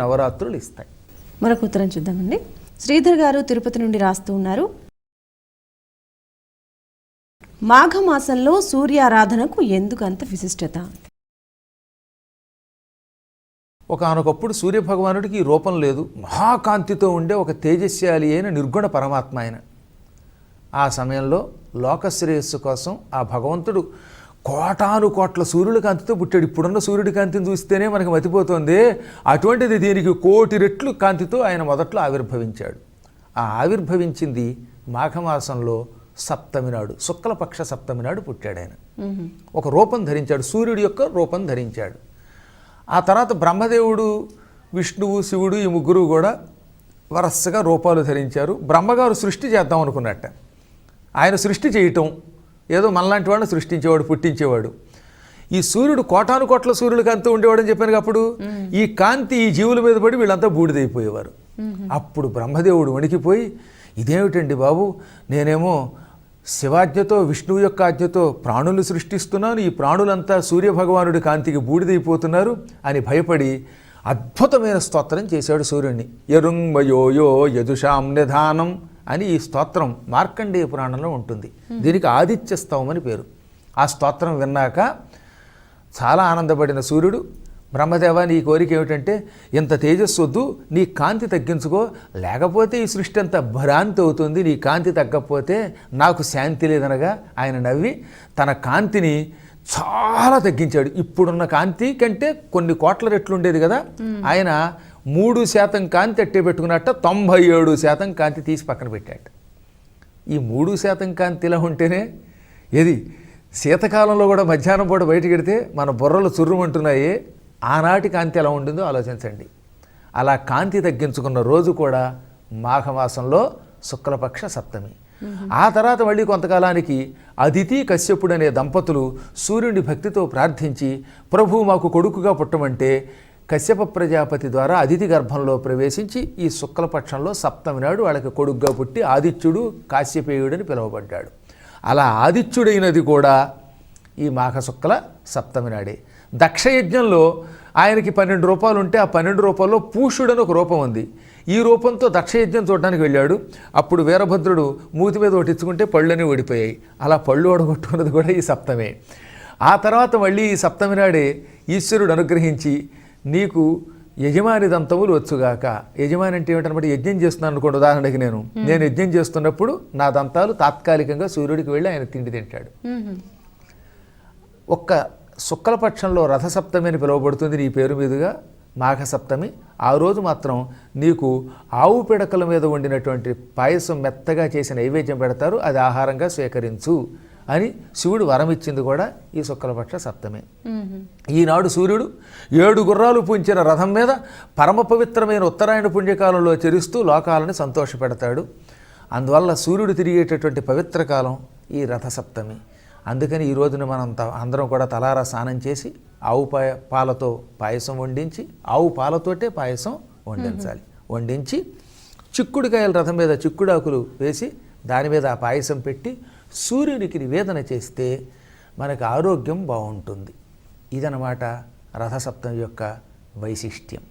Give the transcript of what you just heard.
నవరాత్రులు ఇస్తాయి. మరొక ఉత్తరం చూద్దామండి. శ్రీధర్ గారు తిరుపతి నుండి రాస్తూ ఉన్నారు. మాఘమాసంలో సూర్యారాధనకు ఎందుకు అంత విశిష్టత ఒకనొకప్పుడు సూర్యభగవానుడికి ఈ రూపం లేదు. మహాకాంతితో ఉండే ఒక తేజస్యాలి అయిన నిర్గుణ పరమాత్మ ఆయన. ఆ సమయంలో లోకశ్రేయస్సు కోసం ఆ భగవంతుడు కోటాను కోట్ల సూర్యుల కాంతితో పుట్టాడు. ఇప్పుడున్న సూర్యుడి కాంతిని చూస్తేనే మనకి మతిపోతుంది. అటువంటిది దీనికి కోటి రెట్లు కాంతితో ఆయన మొదట్లో ఆవిర్భవించాడు. ఆ ఆవిర్భవించింది మాఘమాసంలో సప్తమి నాడు శుక్లపక్ష సప్తమి నాడు పుట్టాడు ఆయన. ఒక రూపం ధరించాడు. సూర్యుడి యొక్క రూపం ధరించాడు. ఆ తర్వాత బ్రహ్మదేవుడు విష్ణువు శివుడు ఈ ముగ్గురు కూడా వరసగా రూపాలు ధరించారు. బ్రహ్మగారు సృష్టి చేద్దాం అనుకున్నట్ట. ఆయన సృష్టి చేయటం ఏదో మనలాంటి వాడిని సృష్టించేవాడు పుట్టించేవాడు. ఈ సూర్యుడు కోటాను కోట్ల సూర్యుడు కాంతి ఉండేవాడని చెప్పాను అప్పుడు ఈ కాంతి ఈ జీవుల మీద పడి వీళ్ళంతా బూడిదైపోయేవారు. అప్పుడు బ్రహ్మదేవుడు వణికిపోయి ఇదేమిటండి బాబు నేనేమో శివాజ్ఞతో విష్ణువు యొక్క ఆజ్ఞతో ప్రాణులు సృష్టిస్తున్నాను ఈ ప్రాణులంతా సూర్యభగవానుడి కాంతికి బూడిదైపోతున్నారు అని భయపడి అద్భుతమైన స్తోత్రం చేశాడు సూర్యుడిని యరుంగయోయో యదుషాం నిధానం అని ఈ స్తోత్రం మార్కండేయ పురాణంలో ఉంటుంది. దీనికి ఆదిత్య స్తవం అని పేరు. ఆ స్తోత్రం విన్నాక చాలా ఆనందపడిన సూర్యుడు బ్రహ్మదేవ నీ కోరిక ఏమిటంటే ఇంత తేజస్సు వద్దు నీ కాంతి తగ్గించుకో లేకపోతే ఈ సృష్టి అంతా భ్రాంతి అవుతుంది నీ కాంతి తగ్గకపోతే నాకు శాంతి లేదనగా ఆయన నవ్వి తన కాంతిని చాలా తగ్గించాడు. ఇప్పుడున్న కాంతి కంటే కొన్ని కోట్ల రెట్లు ఉండేది కదా. ఆయన మూడు శాతం కాంతి అట్టే పెట్టుకున్నట్ట తొంభై ఏడు శాతం కాంతి తీసి పక్కన పెట్టాట ఈ మూడు శాతం కాంతి ఇలా ఉంటేనే ఏది? శీతకాలంలో కూడా మధ్యాహ్నం పూట బయటకు పెడితే మన బుర్రలు చుర్రుమంటున్నాయి. ఆనాటి కాంతి ఎలా ఉండిందో ఆలోచించండి. అలా కాంతి తగ్గించుకున్న రోజు కూడా మాఘమాసంలో శుక్లపక్ష సప్తమి. ఆ తర్వాత మళ్ళీ కొంతకాలానికి అదితి కశ్యపుడు అనే దంపతులు సూర్యుని భక్తితో ప్రార్థించి ప్రభు మాకు కొడుకుగా పుట్టమంటే కశ్యప ప్రజాపతి ద్వారా అతిథి గర్భంలో ప్రవేశించి ఈ శుక్లపక్షంలో సప్తమి నాడు వాళ్ళకి కొడుగ్గా పుట్టి ఆదిత్యుడు కాశ్యపేయుడని పిలువబడ్డాడు. అలా ఆదిత్యుడైనది కూడా ఈ మాఘ శుక్ల సప్తమి నాడే. దక్షయజ్ఞంలో ఆయనకి పన్నెండు రూపాయలు ఉంటే ఆ పన్నెండు రూపాయల్లో పూషుడని ఒక రూపం ఉంది. ఈ రూపంతో దక్షయజ్ఞం చూడడానికి వెళ్ళాడు. అప్పుడు వీరభద్రుడు మూతి మీద ఒట్టించుకుంటే పళ్ళని ఓడిపోయాయి అలా పళ్ళు ఓడగొట్టుకున్నది కూడా ఈ సప్తమే. ఆ తర్వాత మళ్ళీ ఈ సప్తమి నాడే ఈశ్వరుడు అనుగ్రహించి నీకు యజమాని దంతములు వచ్చుగాక. యజమాని అంటే ఏమిటనమాట? యజ్ఞం చేస్తున్నాను అనుకోండి ఉదాహరణకి నేను. నేను యజ్ఞం చేస్తున్నప్పుడు నా దంతాలు తాత్కాలికంగా సూర్యుడికి వెళ్ళి ఆయన తిండి తింటాడు. ఒక్క శుక్లపక్షంలో రథసప్తమి అని పిలువబడుతుంది నీ పేరు మీదుగా. మాఘసప్తమి ఆ రోజు మాత్రం నీకు ఆవు పిడకల మీద వండినటువంటి పాయసం మెత్తగా చేసి నైవేద్యం పెడతారు అది ఆహారంగా స్వీకరించు. అని శివుడు వరం ఇచ్చింది కూడా ఈ శుక్లపక్ష సప్తమే. ఈనాడు సూర్యుడు ఏడు గుర్రాలు పుంచిన రథం మీద పరమ పవిత్రమైన ఉత్తరాయణ పుణ్యకాలంలో చెరుస్తూ లోకాలను సంతోషపెడతాడు. అందువల్ల సూర్యుడు తిరిగేటటువంటి పవిత్ర కాలం ఈ రథసప్తమి. అందుకని ఈ రోజున మనం త- అందరం కూడా తలారా స్నానం చేసి ఆవు పాయ పాలతో పాయసం వండించి ఆవు పాలతోటే పాయసం వండించాలి. వండించి చిక్కుడుకాయల రథం మీద చిక్కుడాకులు వేసి దాని మీద ఆ పాయసం పెట్టి సూర్యునికి నివేదన చేస్తే మనకు ఆరోగ్యం బాగుంటుంది. ఇదనమాట రథసప్తమి యొక్క వైశిష్ట్యం.